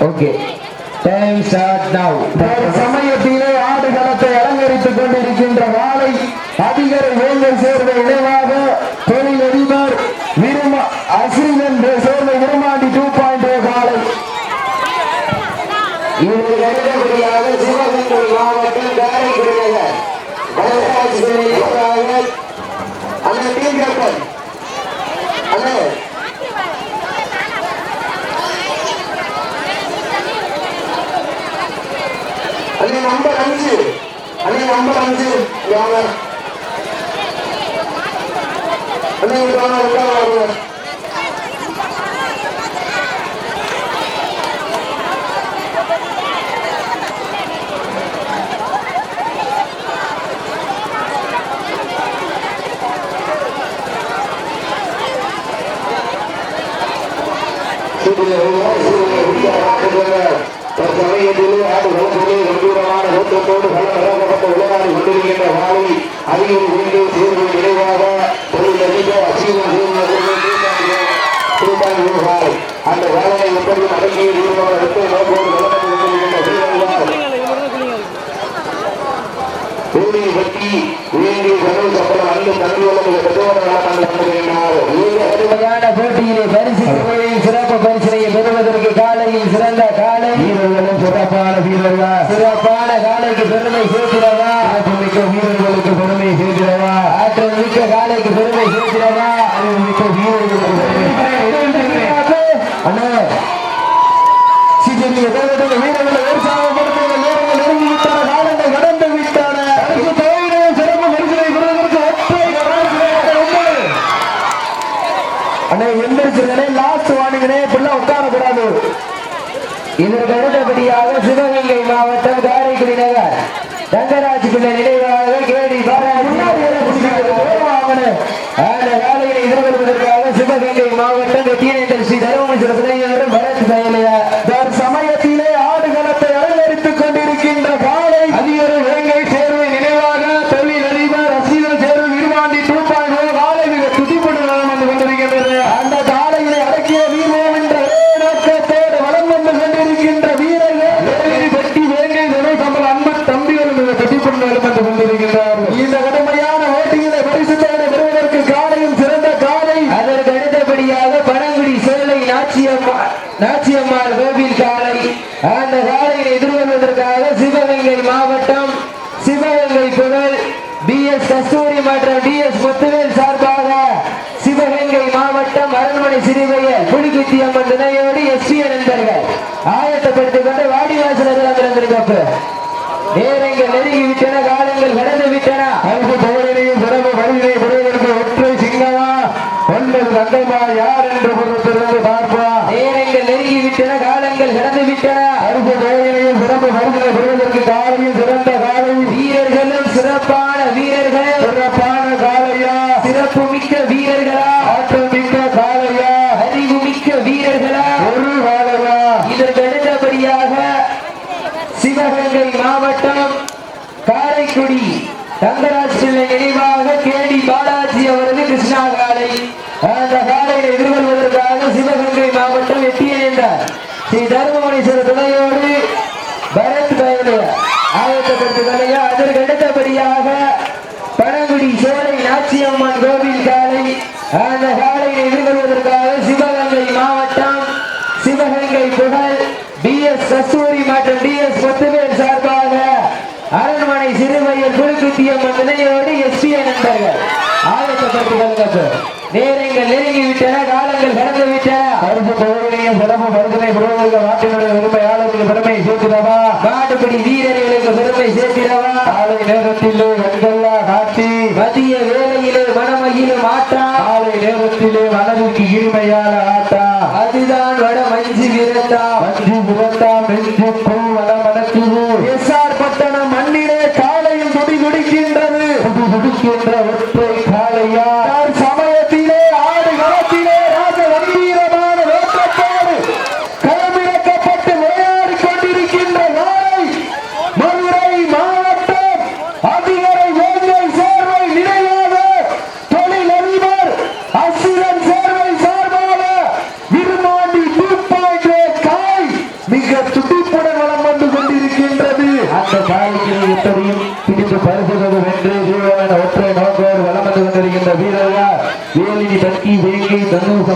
Okay time start நவ சமயத்திலே ஆடுகளத்தை அலங்கரித்துக் கொண்டிருக்கின்ற வாளை அதிகரை வேங்கல் சேர்ந்த இணைவாக தொழிலதிபர் அண்ணன் நம்பர் அஞ்சு. அண்ணன் நம்பர் அஞ்சு. வாங்க. அண்ணன் வாங்க ஆடு வளர்ச்சியிலே கம்பீரமான நோக்கத்தோடு களமிறக்கப்பட்ட விளையாடி கொண்டிருக்கின்ற வாழை அருகில் உண்டு சேர்வு தொழில் அதிக அசீவம் அந்த வேலையை எப்படி அடங்கிய நிறுவனம் எடுத்து நோக்கோடு வளர்ந்து கொண்டிருக்கின்ற வீரர்கள் கடவுள் சம்பளம் அல்ல தன்மையோடு மிக பெற்றோர்களாக நாங்கள் நம்புகின்றனர் கடுமையான போட்டியிலே பரிசு சிறப்பு பரிசினை பெறுவதற்கு காலையில் சிறந்த காலை. வீரர்களும் சிறப்பான வீரர்கள்? சிறப்பான காலைக்கு பெருமை சேர்க்கிறவா? மிக்க வீரர்களுக்கு பெருமை சேர்க்கிறவா? ஆற்றல் மிக்க காலைக்கு பெருமை சேர்க்கிறவா? மிக்க வீரர்களுக்கு பெருமை அண்ணே சீக்கிரம் தேவையான வீரர்களை உற்சாகப்படுத்துகிற நேரங்கள் நெருங்கி விட்டன காலங்கள் கடந்து விட்டன அடுத்த தேவையான சிறப்பு பரிசுகளை பெறுவதற்கு ஒற்றை கவனத்தில் உங்கள் அண்ணே எந்திரிச்சிருக்கனே லாஸ்ட் வார்னிங்கனே இப்படிலாம் உட்காரக்கூடாது இதற்கு அடுத்தபடியாக சிவகங்கை மாவட்டம் காரைக்குடி நகர் தங்கராஜ் நினைவாக கேடி பாராஜி எதிர்கொள்வதற்காக சிவகங்கை மாவட்டம் ஸ்ரீ தருமபுரி பிள்ளையாரும் சமயத்திலே ஆடுகளத்தை அலங்கரித்துக் கொண்டு காலை அதிகாரி வேங்கை சேர்வை நினைவாக தொழில் அதிபர் ரசீதன் சேர்வு விரும்பாண்டி டூ பாயிண்ட் காலை மிக துதிப்பட்டு நலம் வந்து கொண்டிருக்கின்றது அந்த காலையிலே அடக்கிய வீரம் என்ற ஒரே நோக்கத்தோடு வலம் வந்து கொண்டிருக்கின்ற வீரர்கள் வேங்கை வெட்டி வேங்கை தினை தங்கள் அன்பு தம்பிகள் மிக துதிப்பட்டு நலம் வந்து கொண்டிருக்கின்றார்கள் இந்த கடுமையான ஓட்டிகளை பரிசுத்தவனை பெறுவதற்கு காலையும் சிறந்த காலை அதற்கு அடுத்தபடியாக பனங்குடி சேலை நாச்சியம்மா நாச்சியம்மாள் கோவில் காலை அந்த காலையை எதிர்கொள்வதற்காக சிவகங்கை மாவட்டம் சிவகங்கை புகழ் பி கல்லூரி மற்றும் டி எஸ் முத்துவேல் சார்பாக சிவகங்கை மாவட்டம் அரண்மனை சிறுவையல் புலிகுத்தி அம்மன் துணையோடு எஸ்பி நண்பர்கள் ஆயத்தப்படுத்திக் கொண்டு வாடிவாசல் வந்திருக்கப்ப நேரங்கள் நெருங்கி விட்டன காலங்கள் கடந்து விட்டன அன்பு தோழனையும் சிறப்பு பரிதினை பெறுவதற்கு ஒற்றை சிங்கமா ஒன்பது தங்கமா யார் என்று பொறுத்திருந்து பார்ப்பா நேரங்கள் நெருங்கி விட்டன காலங்கள் கடந்து விட்டன அன்பு தோழனையும் சிறப்பு பரிதினை பெறுவதற்கு காலையும் சிறந்த காலை வீரர்களும் சிறப்பான வீரர்கள் சிறப்பான காலையா சிறப்பு மிக்க வீரர்களா ஆற்றல் மிக்க காலையா அறிவு மிக்க வீரர்களா ஒரு காலையா இதற்கு அடுத்தபடியாக சிவகங்கை மாவட்டம் காரைக்குடி தங்கராஜ் பிள்ளை நினைவாக கேடி பாலாஜி அவரது கிருஷ்ணா காலை அந்த காலையை எதிர்கொள்வதற்காக சிவகங்கை மாவட்டம் எட்டியேந்தார் ஸ்ரீ தர்மபுரீஸ்வரர் துணையோடு பரத் பயலு ஆயத்தப்படுத்திக் கொள்ளையா அதற்கு அடுத்தபடியாக பனகுடி சோலை நாச்சியம்மன் கோவில் காலை அந்த காலையை எதிர்கொள்வதற்காக சிவகங்கை மாவட்டம் சிவகங்கை புகழ் டி எஸ் கஸ்தூரி மற்றும் டி எஸ் முத்துவேல் சார்பாக அரண்மனை சிறுவையில் குழுக்குத்தியம்மன் நிலையோடு எஸ்பி நண்பர்கள் ஆயத்தப்பட்டு நேரங்கள் நெருங்கி விட்டன காலங்கள் கடந்து விட்டன அன்பு தோழனையும் சிறப்பு பரிதினை பெறுவதற்கு நாட்டினுடைய உரிமையாளருக்கு பெருமை சேர்க்கிறவா? மாட்டுப்படி வீரர்களுக்கு பெருமை சேர்க்கிறவா? காலை நேரத்திலே கண்கொள்ளா காட்சி மதிய வேளையிலே மனமகிழும் ஆட்டா காலை நேரத்திலே மனதிற்கு ஆட்டா அதுதான் வட மஞ்சு விரட்டா மஞ்சு புரட்டாம் நெஞ்சு பூ வள மணக்குது புது துடிக்கின்ற ஒற்றை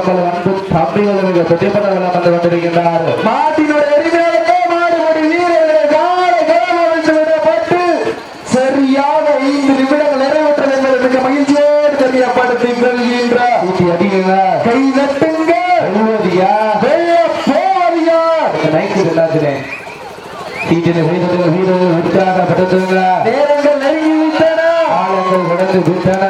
மக்கள் அன்பு தம்பிகள் மிக பெட்டிப்பட்டவர்களாக வந்து கொண்டிருக்கின்றார் மாட்டினுடைய எரிமையாளர்களே மாடுபடி வீரர்களே காலை கைவரிச்சு விடப்பட்டு சரியாக ஐந்து நிமிடங்கள் நிறைவேற்றது என்பது மிக மகிழ்ச்சியோடு தெரியப்படுத்தி கொள்கின்ற ஊட்டி அடிங்க கை தட்டுங்க. எழுவதியா போதியா நைட்டு எல்லாத்தினே நெருங்கி விட்டன. ஆளுங்கள் உடந்து விட்டன.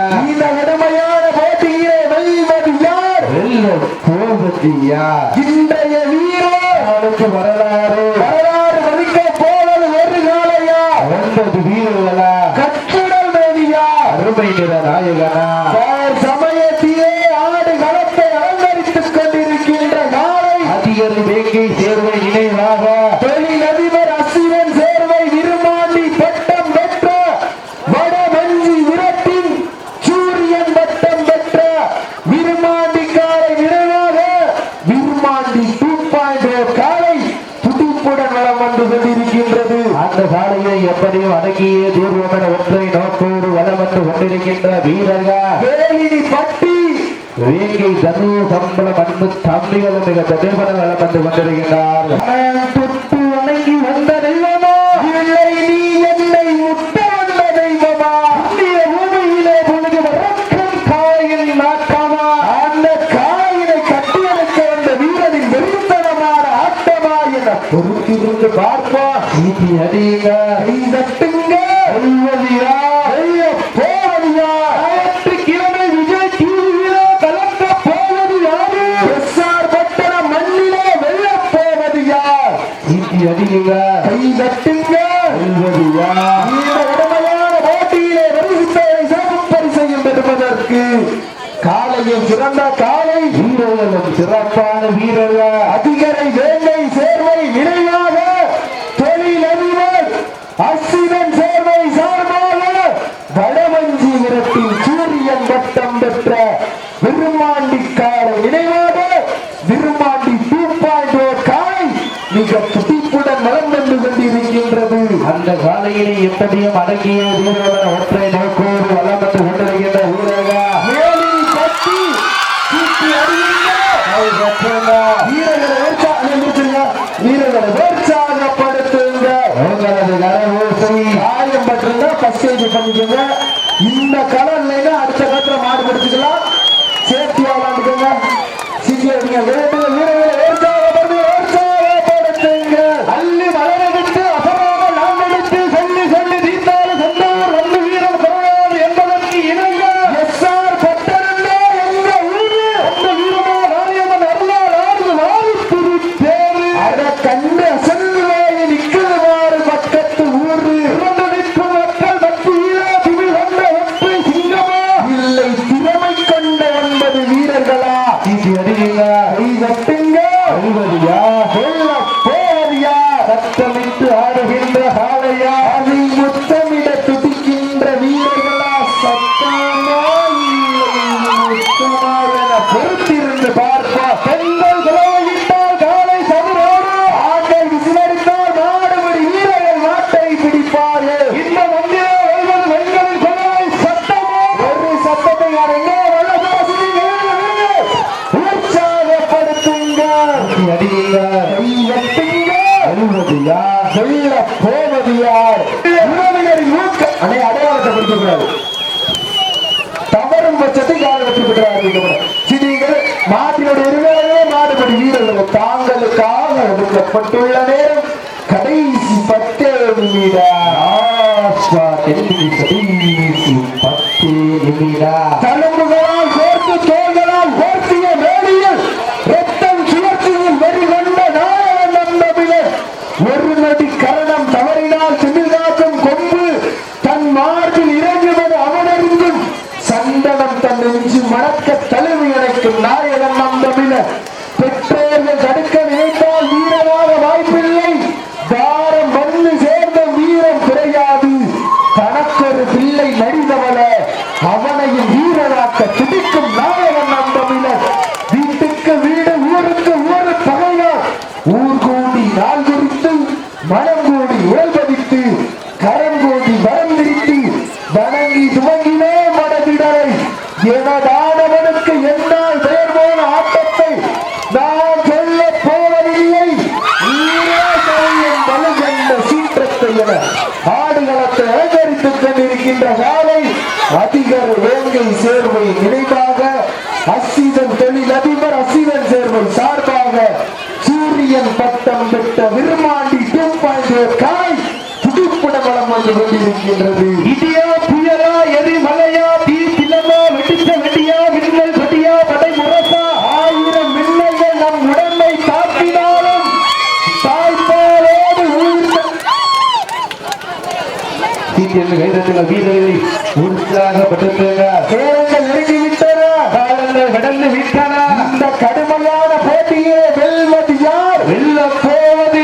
இந்த வீரே அவனுக்கு வர வந்து கொண்டிருக்கின்ற வீரர்கள். வேலினி பட்டி வேங்கை தனு சம்பளம் அன்பு தம்பிகளும் மிக பிரபலங்களும் வந்து கொண்டிருக்கின்றார். தொட்டு வணங்கி வந்த தெய்வமா? இல்லை நீ என்னை முட்ட வந்த தெய்வமா? இந்திய பூமியிலே பொழுது வரக்கும் காயின் நாட்டமா? அந்த காயினை கட்டியெடுக்க வந்த வீரரின் வெறித்தனமான ஆட்டமா மதியுங்க. கை கட்டுங்க இந்த உடமையான போட்டியிலே வருகின்றவரை சிறப்பு பரிசையும் பெறுவதற்கு காலையில் சிறந்த காலை. சிறப்பான வீரர்கள். அதிகரை வேலை கூட மனம் வந்து கொண்டிருக்கின்றது. அந்த காலையிலே எப்படியும் அடங்கிய வீரவன ஒற்றை நோக்கோடு வளம் வந்து கொண்டிருக்கின்ற ஊரக வீரர்களை உற்சாகப்படுத்துங்க. உங்களது கரவோசை காயம் பற்றிருந்தா பஸ்டேஜ் பண்ணிக்கோங்க. பூர்த்தி உள்ள நேரம் கடைசி பத்தே நிமிடா கடைசி பத்து நிமிடா தலைமுறை வருகின்றது இடியா புயலா எரி மலையா தீ திலமா வெடித்த வெடியா விண்ணல் வெடியா படை முரசா ஆயிரம் மின்னல்கள் நம் உடம்பை தாக்கினாலும் தாய்ப்பாலோடு சீட்டியர்கள் கைதட்டுகள் வீரர்களை உற்சாகப்படுத்துங்க பேரங்கள் நெருங்கி காலங்கள் கடந்து விட்டன. இந்த கடுமையான போட்டியை வெல்வது யார்? வெல்ல போவது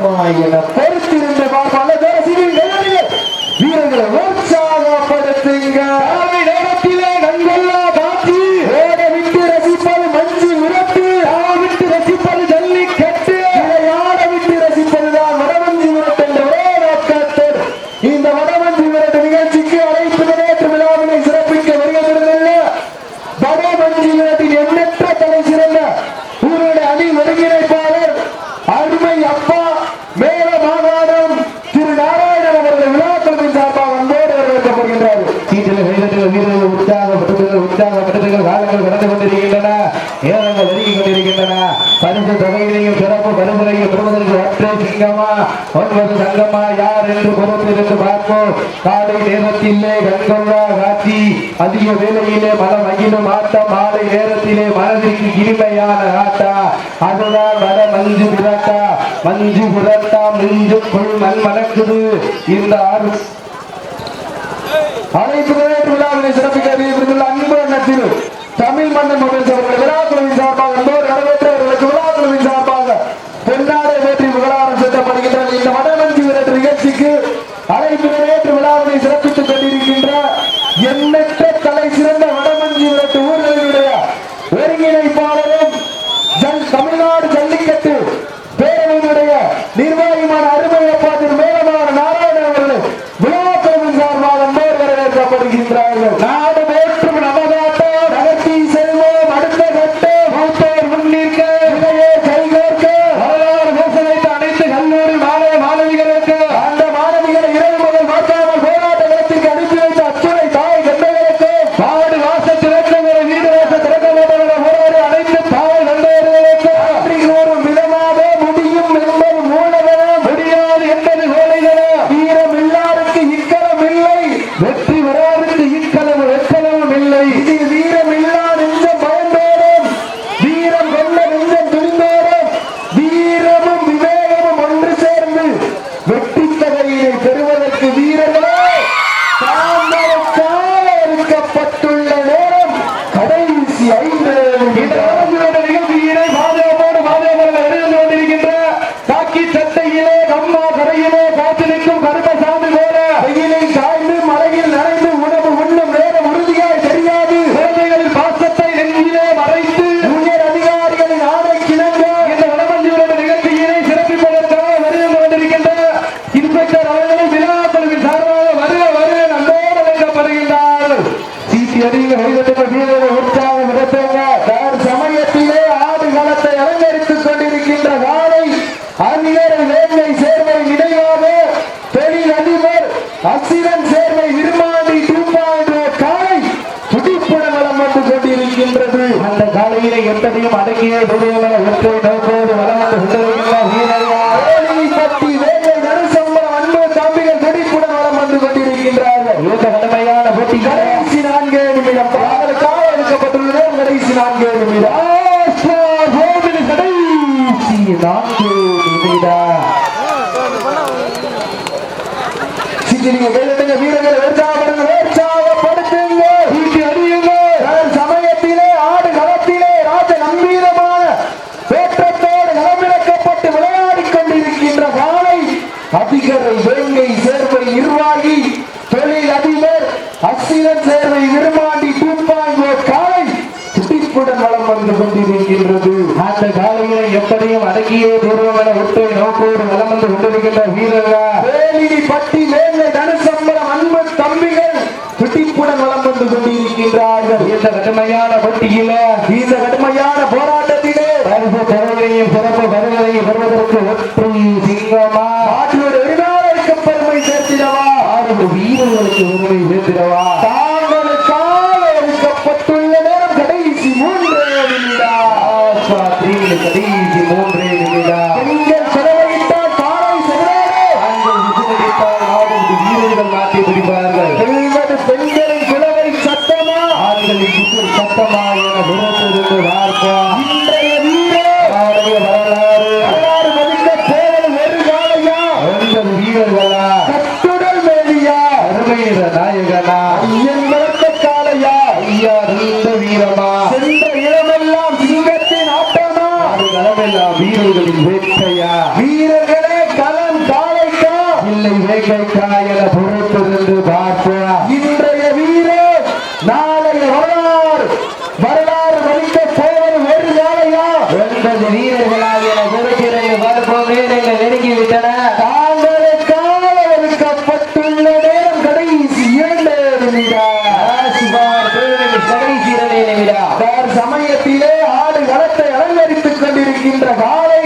கர்மம் என என்று புறத்திலிருந்து பார்ப்போம் காலை நேரத்திலே கண்கொள்ளா காட்சி. அதிக வேலையிலே மனம் மகிழும் ஆட்டம். மாலை நேரத்திலே மனதிற்கு இனிமையான ஆட்டா. அதுதான் வர மஞ்சு புரட்டா. மஞ்சு புரட்டா மிஞ்சு புல் மண் மணக்குது. இந்த ஆறு அனைத்து விழாவினை சிறப்பிக்க அன்பு தமிழ் மன்னன் மகிழ்ச்சி ஆஸ்பத்திரியில் கடைசி இல்லை வேட்கைக்கா என பொறுத்திருந்து பார்ப்போம் இன்றைய வீரர் நாளைய வரலாறு வரலாறு மதிக்க தேவன் ஒரு காலையா ஒன்பது வீரர்களாக என பொறுத்திருந்து பார்ப்போம் நேரங்கள் நெருங்கி விட்டன தாங்களுக்காக ஒதுக்கப்பட்டுள்ள நேரம் கடைசி இரண்டு நிமிடம் ஆசிபார் பேரணியின் கடைசி இரண்டே நிமிடம் தார் சமயத்திலே ஆடு களத்தை அலங்கரித்துக் கொண்டிருக்கின்ற காலை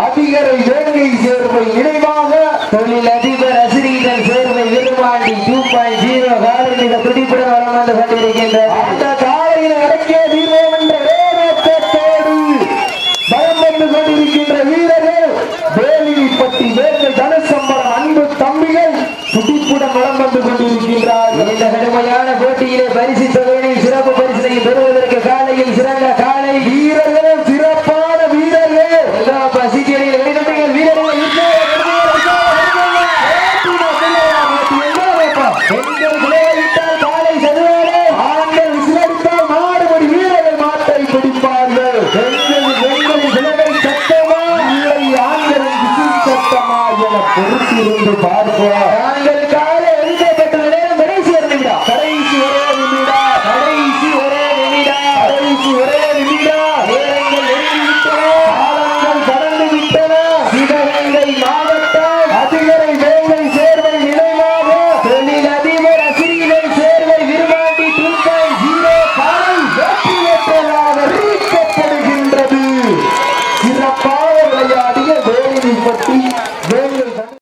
அதிகரை வேங்கை சேர்வை நினைவாக தொழில் அதிபர் அசிரீதன் சேர்வை விரும்பாண்டி டூ பாயிண்ட் ஜீரோ காலநிலை துடிப்புடன் வளம் வந்து